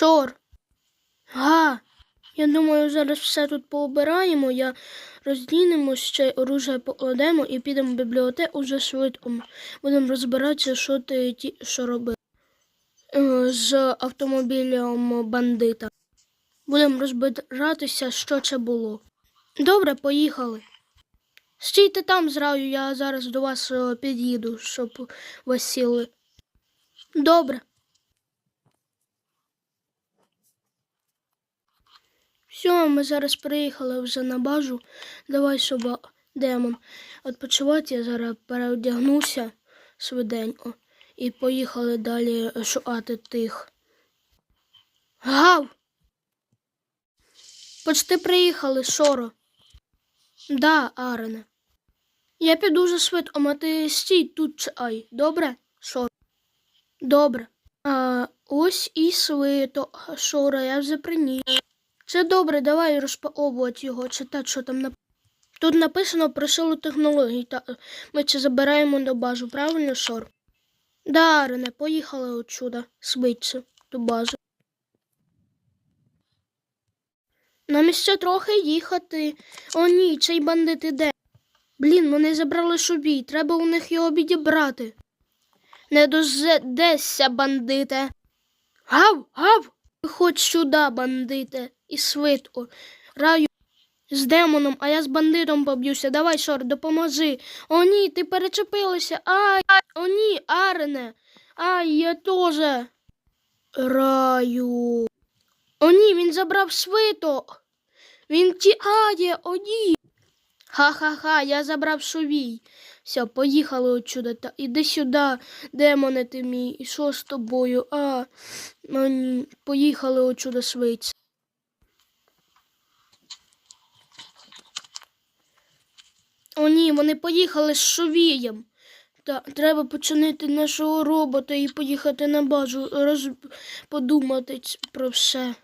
Шор. Га. Я думаю, зараз все тут пообираємо, я роздінемо ще оружие покладемо і підемо в бібліотеку вже швидко. Будемо розбиратися, що ти ті, що робив. Е, З автомобілем бандита. Будемо розбиратися, що це було. Добре, поїхали. Стійте там зраю, я зараз до вас е, під'їду, щоб ви сіли. Добре. Все, ми зараз приїхали вже на базу. Давай, щоб демон відпочивати. Я зараз переодягнуся швиденько і поїхали далі шукати тих. Гав! Почти приїхали, Шоро. Да, Арене. Я піду вже швидко, а ти стій тут чай. Добре, Шоро? Добре. А, ось і свито, Шоро, я вже приніс. Це добре, давай розпаковувати його, читати, що там написано. Тут написано про силу технологій, та ми це забираємо до базу, правильно, Шор? Да, Рене, поїхали отсюда, швидше, до бази. Нам ще трохи їхати. О ні, цей бандит іде. Блін, вони забрали собі, треба у них його відібрати. Не дождешся, бандите. Гав, гав! Виходь сюди, бандите, і швидко. Раю з демоном, а я з бандитом поб'юся. Давай, Шор, допоможи. О, ні, ти перечепилася. Ай, о, ні, Арене. Ай, я теж. Раю. О, ні, він забрав свиток. Він тікає, о, ні. Ха-ха-ха, я забрав шовій. Все, поїхали отсюда. Та іди сюди, демоне ти мій. І що з тобою? А, ні, поїхали отсюда швидше. О, ні, вони поїхали з шовієм. Та треба починити нашого робота і поїхати на базу, роз... подумати про все.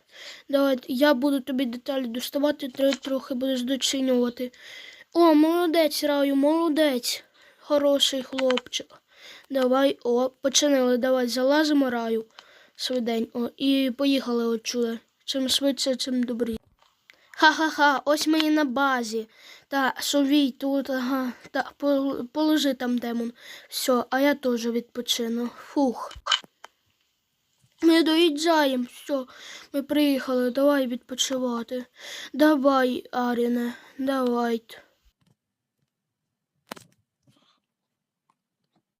Давай, я буду тобі деталі доставати, ти трохи будеш дочинювати. О, молодець, Раю, молодець. Хороший хлопчик. Давай, о, починили, давай, залазимо раю швиденько і поїхали отсюди. Чим швидше, чим добрі. Ха-ха-ха, ось ми і на базі. Та совій тут, ага, та положи там демон. Все, а я теж відпочину. Фух. Ми доїжджаємо, все, ми приїхали, давай відпочивати. Давай, Аріне, давай.